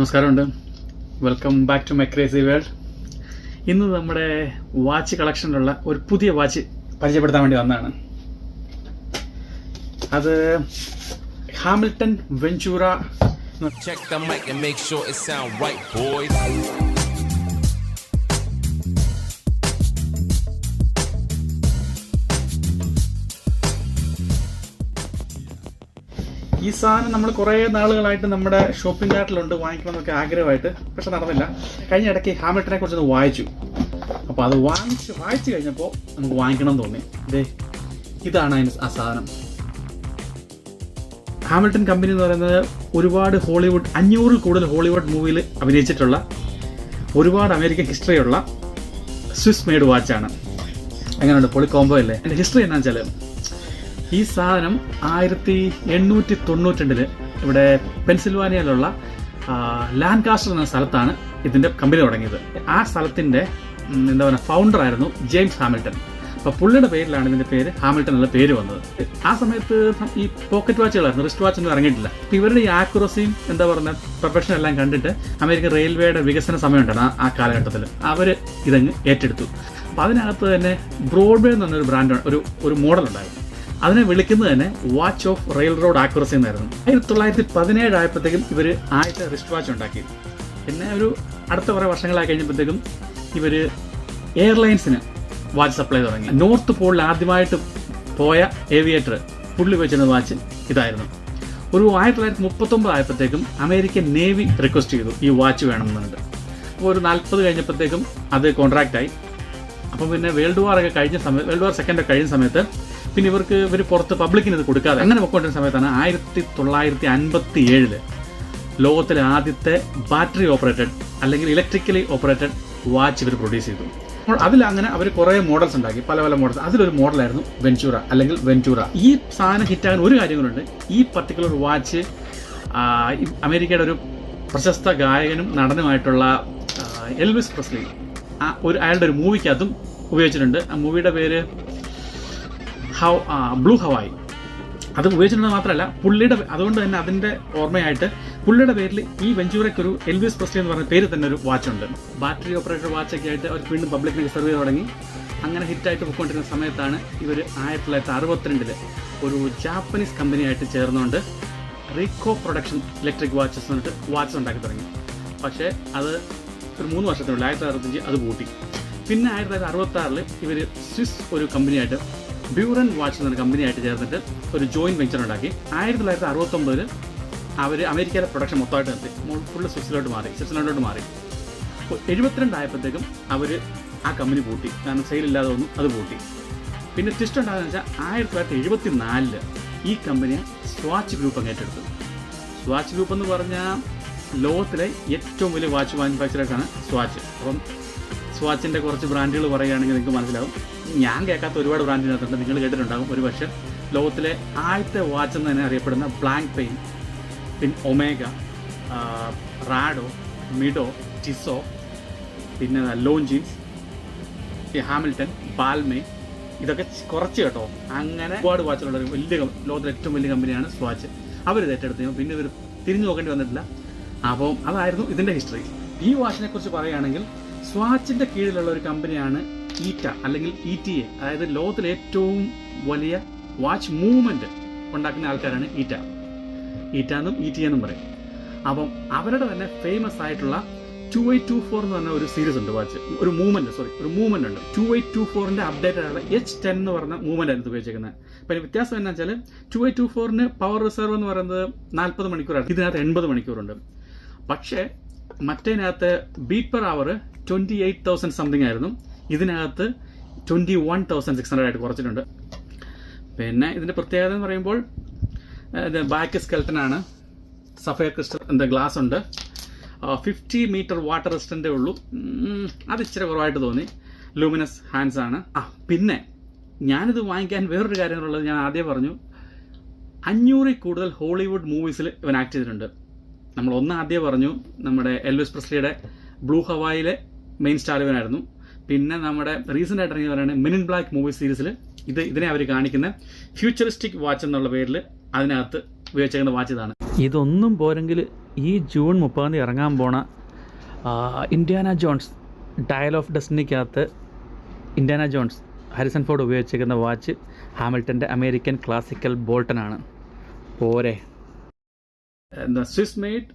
നമസ്കാരമുണ്ട്. Welcome back to my crazy world ഇന്ന് നമ്മുടെ വാച്ച് കളക്ഷനിലുള്ള ഒരു പുതിയ വാച്ച് പരിചയപ്പെടുത്താൻ വേണ്ടി വന്നതാണ്. അത് Hamilton Ventura sure it sound right, boys. ഈ സാധനം നമ്മൾ കുറേ നാളുകളായിട്ട് നമ്മുടെ ഷോപ്പിംഗ് കാർട്ടിലുണ്ട് വാങ്ങിക്കണം എന്നൊക്കെ ആഗ്രഹമായിട്ട് പക്ഷെ നടന്നില്ല. കഴിഞ്ഞ ഇടയ്ക്ക് ഹാമിൽട്ടനെ കുറിച്ചൊന്ന് വായിച്ചു. അപ്പോൾ അത് വാങ്ങിച്ച് വായിച്ചു കഴിഞ്ഞപ്പോൾ നമുക്ക് വാങ്ങിക്കണം എന്ന് തോന്നി. ദേ ഇതാണ് അതിന് ആ സാധനം. ഹാമിൽട്ടൺ കമ്പനി എന്ന് പറയുന്നത് ഒരുപാട് ഹോളിവുഡ് അഞ്ഞൂറിൽ കൂടുതൽ ഹോളിവുഡ് മൂവിയിൽ അഭിനയിച്ചിട്ടുള്ള ഒരുപാട് അമേരിക്കൻ ഹിസ്റ്ററിയുള്ള സ്വിസ് മെയ്ഡ് വാച്ചാണ് എങ്ങനെയുണ്ട്? പൊളി കോംബോ അല്ലേ? എന്റെ ഹിസ്റ്ററി എന്നാന്ന് വെച്ചാൽ ഈ സാധനം ആയിരത്തി എണ്ണൂറ്റി തൊണ്ണൂറ്റിരണ്ടിൽ ഇവിടെ പെൻസിൽവാനിയയിലുള്ള ലാൻകാസ്റ്റർ എന്ന സ്ഥലത്താണ് ഇതിന്റെ കമ്പനി തുടങ്ങിയത്. ആ സ്ഥലത്തിന്റെ എന്താ പറയുക ഫൗണ്ടർ ആയിരുന്നു ജെയിംസ് ഹാമിൽട്ടൺ. അപ്പൊ പുള്ളിയുടെ പേരിലാണ് ഇതിന്റെ പേര് ഹാമിൽട്ടൺ എന്നുള്ള പേര് വന്നത്. ആ സമയത്ത് ഈ പോക്കറ്റ് വാച്ചുകളായിരുന്നു റിസ്റ്റ് വാച്ച് ഒന്നും ഇറങ്ങിയിട്ടില്ല. അപ്പൊ ഇവരുടെ ഈ ആക്യുറസിയും എന്താ പറയുക പ്രൊഫഷൻ എല്ലാം കണ്ടിട്ട് അമേരിക്കൻ റെയിൽവേയുടെ വികസന സമയമുണ്ടാണ് ആ- കാലഘട്ടത്തിൽ അവർ ഇതങ്ങ് ഏറ്റെടുത്തു. അപ്പൊ അതിനകത്ത് തന്നെ ബ്രോഡ്വേ എന്ന് പറഞ്ഞൊരു ബ്രാൻഡ് ഒരു ഒരു മോഡൽ ഉണ്ടായിരുന്നു അതിനെ വിളിക്കുന്നത് തന്നെ watch of rail road accuracy എന്നായിരുന്നു. ആയിരത്തി തൊള്ളായിരത്തി പതിനേഴ് ആയപ്പോഴത്തേക്കും ഇവർ ആദ്യത്തെ റിസ്റ്റ് വാച്ച് ഉണ്ടാക്കി. പിന്നെ ഒരു അടുത്ത കുറേ വർഷങ്ങളായി കഴിഞ്ഞപ്പോഴത്തേക്കും ഇവർ എയർലൈൻസിന് വാച്ച് സപ്ലൈ തുടങ്ങി. നോർത്ത് പോളിൽ ആദ്യമായിട്ട് പോയ ഏവിയേറ്റർ പുള്ളി വെച്ചിരുന്ന വാച്ച് ഇതായിരുന്നു. ഒരു ആയിരത്തി തൊള്ളായിരത്തി മുപ്പത്തൊമ്പത് ആയപ്പോഴത്തേക്കും അമേരിക്കൻ നേവി റിക്വസ്റ്റ് ചെയ്തു ഈ വാച്ച് വേണമെന്നുണ്ട്. അപ്പോൾ ഒരു നാൽപ്പത് കഴിഞ്ഞപ്പോഴത്തേക്കും അത് കോൺട്രാക്റ്റായി അപ്പം പിന്നെ വേൾഡ് വാർ ഒക്കെ കഴിഞ്ഞ സമയത്ത് വേൾഡ് വാർ സെക്കൻഡ് ഒക്കെ കഴിഞ്ഞ സമയത്ത് പിന്നെ ഇവർക്ക് ഇവർ പുറത്ത് പബ്ലിക്കിന് ഇത് കൊടുക്കാതെ അങ്ങനെ പൊക്കോണ്ടിരുന്ന സമയത്താണ് ആയിരത്തി തൊള്ളായിരത്തി അൻപത്തി ഏഴിൽ ലോകത്തിലെ ആദ്യത്തെ ബാറ്ററി ഓപ്പറേറ്റഡ് അല്ലെങ്കിൽ ഇലക്ട്രിക്കലി ഓപ്പറേറ്റഡ് വാച്ച് ഇവർ പ്രൊഡ്യൂസ് ചെയ്തു. അപ്പോൾ അതിൽ അങ്ങനെ അവർ കുറേ മോഡൽസ് ഉണ്ടാക്കി. പല പല മോഡൽസ് അതിലൊരു മോഡലായിരുന്നു വെഞ്ചൂറ അല്ലെങ്കിൽ വെഞ്ചൂറ ഈ സാധനം ഹിറ്റാകാൻ ഒരു കാര്യം കൂടെ ഈ പർട്ടിക്കുലർ വാച്ച് അമേരിക്കയുടെ ഒരു പ്രശസ്ത ഗായകനും നടനുമായിട്ടുള്ള എൽവിസ് പ്രസ്ലി ഒരു അയാളുടെ ഒരു മൂവിക്കകത്തും ഉപയോഗിച്ചിട്ടുണ്ട്. ആ മൂവിയുടെ പേര് ഹൗ ബ്ലൂ ഹവായി. അത് ഉപയോഗിച്ചിരുന്നത് മാത്രമല്ല പുള്ളിയുടെ അതുകൊണ്ട് തന്നെ അതിന്റെ ഓർമ്മയായിട്ട് പുള്ളിയുടെ പേരിൽ ഈ വെഞ്ചൂരയ്ക്ക് ഒരു എൽവിസ് പ്രസ്ലി എന്ന് പറഞ്ഞ പേര് തന്നെ ഒരു വാച്ച് ഉണ്ട്. ബാറ്ററി ഓപ്പറേറ്റഡ് വാച്ചൊക്കെ ആയിട്ട് അവർ വീണ്ടും പബ്ലിക്കിന് സെർവ് ചെയ്ത് തുടങ്ങി. അങ്ങനെ ഹിറ്റായിട്ട് പോയിക്കൊണ്ടിരുന്ന സമയത്താണ് ഇവർ ആയിരത്തി തൊള്ളായിരത്തി അറുപത്തിരണ്ടിൽ ഒരു ജാപ്പനീസ് കമ്പനിയായിട്ട് ചേർന്നുകൊണ്ട് റീകോ പ്രൊഡക്ഷൻ ഇലക്ട്രിക് വാച്ചസ് എന്നിട്ട് വാച്ച് ഉണ്ടാക്കി തുടങ്ങി. പക്ഷേ അത് ഒരു മൂന്ന് വർഷത്തിനുള്ളിൽ ആയിരത്തി തൊള്ളായിരത്തി അത് പൂട്ടി. പിന്നെ ആയിരത്തി തൊള്ളായിരത്തി അറുപത്തി ആറിൽ ഇവർ സ്വിസ് ഒരു കമ്പനിയായിട്ട് ബ്യൂറൻ വാച്ച് എന്ന കമ്പനിയായിട്ട് ചേർന്നിട്ട് ഒരു ജോയിന്റ് വെഞ്ചർ ഉണ്ടാക്കി. ആയിരത്തി തൊള്ളായിരത്തി അറുപത്തൊമ്പതിൽ അവർ അമേരിക്കയിലെ പ്രൊഡക്ഷൻ മൊത്തമായിട്ട് നിർത്തി. ഫുള്ള് സ്വിറ്റ്സർലൻഡിലോട്ട് മാറി സ്വിറ്റ്സർലൻഡോട്ട് മാറി. അപ്പോൾ എഴുപത്തിരണ്ട് ആയപ്പോഴത്തേക്കും അവർ ആ കമ്പനി പൂട്ടി. കാരണം സെയിലില്ലാതെ ഒന്നും അത് പൂട്ടി. പിന്നെ ട്വിസ്റ്റ് ഉണ്ടാകുന്ന വെച്ചാൽ ആയിരത്തി തൊള്ളായിരത്തി എഴുപത്തി നാലിൽ ഈ കമ്പനിയെ സ്വാച്ച് ഗ്രൂപ്പ് അങ്ങ് ഏറ്റെടുത്തു. സ്വാച്ച് ഗ്രൂപ്പ് എന്ന് പറഞ്ഞാൽ ലോകത്തിലെ ഏറ്റവും വലിയ വാച്ച് മാനുഫാക്ചറേഴ്സാണ് സ്വാച്ച് അപ്പം സ്വാച്ചിന്റെ കുറച്ച് ബ്രാൻഡുകൾ പറയുകയാണെങ്കിൽ നിങ്ങൾക്ക് മനസ്സിലാവും. ഞാൻ കേൾക്കാത്ത ഒരുപാട് ബ്രാൻഡിനകത്തുണ്ട്. നിങ്ങൾ കേട്ടിട്ടുണ്ടാകും. ഒരു പക്ഷേ ലോകത്തിലെ ആദ്യത്തെ വാച്ച് എന്ന് തന്നെ അറിയപ്പെടുന്ന ബ്ലാങ്ക് പെയിൻ പിന്നെ ഒമേഗ റാഡോ മിഡോ ടിസോ പിന്നെ ലോഞ്ചിൻസ് ഹാമിൽട്ടൺ ബാൽമേ ഇതൊക്കെ കുറച്ച് കേട്ടോ. അങ്ങനെ ഒരുപാട് വാച്ചുള്ള ഒരു വലിയ ലോകത്തിലെ ഏറ്റവും വലിയ കമ്പനിയാണ് സ്വാച്ച് അവർ ഇത് ഏറ്റെടുത്തു പിന്നെ ഇവർ തിരിഞ്ഞു നോക്കേണ്ടി വന്നിട്ടില്ല. അപ്പം അതായിരുന്നു ഇതിന്റെ ഹിസ്റ്ററി ഈ വാച്ചിനെ കുറിച്ച് പറയുകയാണെങ്കിൽ സ്വാച്ചിന്റെ കീഴിലുള്ള ഒരു കമ്പനിയാണ് ഈറ്റ അല്ലെങ്കിൽ ഇ ടി എ അതായത് ലോകത്തിലെ ഏറ്റവും വലിയ വാച്ച് മൂവ്മെന്റ് ഉണ്ടാക്കുന്ന ആൾക്കാരാണ് ഈറ്റ ഈറ്റ എന്നും ഇ ടി എന്നും പറയും. അപ്പം അവരുടെ തന്നെ ഫേമസ് ആയിട്ടുള്ള ടു എയ്റ്റ് ടു ഫോർ എന്ന് പറഞ്ഞ ഒരു സീരീസ് ഉണ്ട് വാച്ച്. ഒരു മൂവ്മെന്റ് സോറി ഒരു മൂവ്മെന്റ് ഉണ്ട്. ടു എയ്റ്റ് ടു ഫോറിന്റെ അപ്ഡേറ്റഡ് ആയുള്ള എച്ച് ടെൻ എന്ന് പറഞ്ഞ മൂവ്മെന്റ് ആയിരുന്നു ഉപയോഗിച്ചിരിക്കുന്നത് അപ്പം വ്യത്യാസം എന്നാ വെച്ചാൽ to eight to ഫോറിന് power reserve എന്ന് പറയുന്നത് നാൽപ്പത് മണിക്കൂറാണ്. ഇതിനകത്ത് എൺപത് മണിക്കൂറുണ്ട്. പക്ഷേ മറ്റേതിനകത്ത് beat per hour twenty eight thousand something ആയിരുന്നു. ഇതിനകത്ത് twenty one thousand six hundred ആയിട്ട് കുറച്ചിട്ടുണ്ട്. പിന്നെ ഇതിന്റെ പ്രത്യേകത എന്ന് പറയുമ്പോൾ ബാക്ക് സ്കെൽട്ടനാണ് സഫയർ ക്രിസ്റ്റൽ എന്താ ഗ്ലാസ് ഉണ്ട്. ഫിഫ്റ്റി മീറ്റർ വാട്ടർ റെസിസ്റ്റന്റേ ഉള്ളൂ. അത് ഇച്ചിരി കുറവായിട്ട് തോന്നി. ലൂമിനസ് ഹാൻഡ്സ് ആണ്. ആ പിന്നെ ഞാനിത് വാങ്ങിക്കാൻ വേറൊരു കാര്യം എന്നുള്ളത് ഞാൻ ആദ്യം പറഞ്ഞു. അഞ്ഞൂറിൽ കൂടുതൽ ഹോളിവുഡ് മൂവീസിൽ ഇവൻ ആക്ട് ചെയ്തിട്ടുണ്ട്. നമ്മൾ ഒന്ന് ആദ്യം പറഞ്ഞു നമ്മുടെ എൽവിസ് പ്രസ്ലിയുടെ ബ്ലൂ ഹവായിലെ മെയിൻ സ്റ്റാർ ഇവനായിരുന്നു. പിന്നെ നമ്മുടെ റീസെന്റ് ആയിട്ട് ഇറങ്ങിയ പറയുന്നത് മിനിൻ ബ്ലാക്ക് മൂവി സീരീസിൽ ഇത് ഇതിനെ അവർ കാണിക്കുന്ന ഫ്യൂച്ചറിസ്റ്റിക് വാച്ച് എന്നുള്ള പേരിൽ അതിനകത്ത് ഉപയോഗിച്ചേക്കുന്ന വാച്ച് ഇതാണ്. ഇതൊന്നും പോരെങ്കിൽ ഈ ജൂൺ മുപ്പതാം തീയതി ഇറങ്ങാൻ പോണ ഇന്ത്യാന ജോൺസ് ഡയൽ ഓഫ് ഡെസ്റ്റിനിക്കകത്ത് ഇന്ത്യാന ജോൺസ് ഹാരിസൺ ഫോർഡ് ഉപയോഗിച്ചിരിക്കുന്ന വാച്ച് ഹാമിൽട്ടന്റെ അമേരിക്കൻ ക്ലാസിക്കൽ ബോൾട്ടനാണ്. പോരെ. Swiss made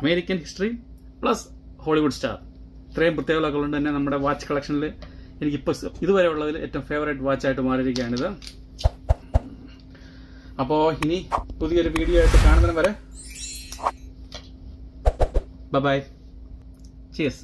American history plus Hollywood star ഇത്രയും പ്രത്യേകതകളൊക്കെ തന്നെ നമ്മുടെ വാച്ച് കളക്ഷനിൽ എനിക്കിപ്പോൾ ഇതുവരെ ഉള്ളതിൽ ഏറ്റവും ഫേവറേറ്റ് വാച്ചായിട്ട് മാറിയിരിക്കുകയാണിത്. അപ്പോൾ ഇനി പുതിയൊരു വീഡിയോ ആയിട്ട് കാണുന്നതിന് വരെ ബൈ ചിയസ്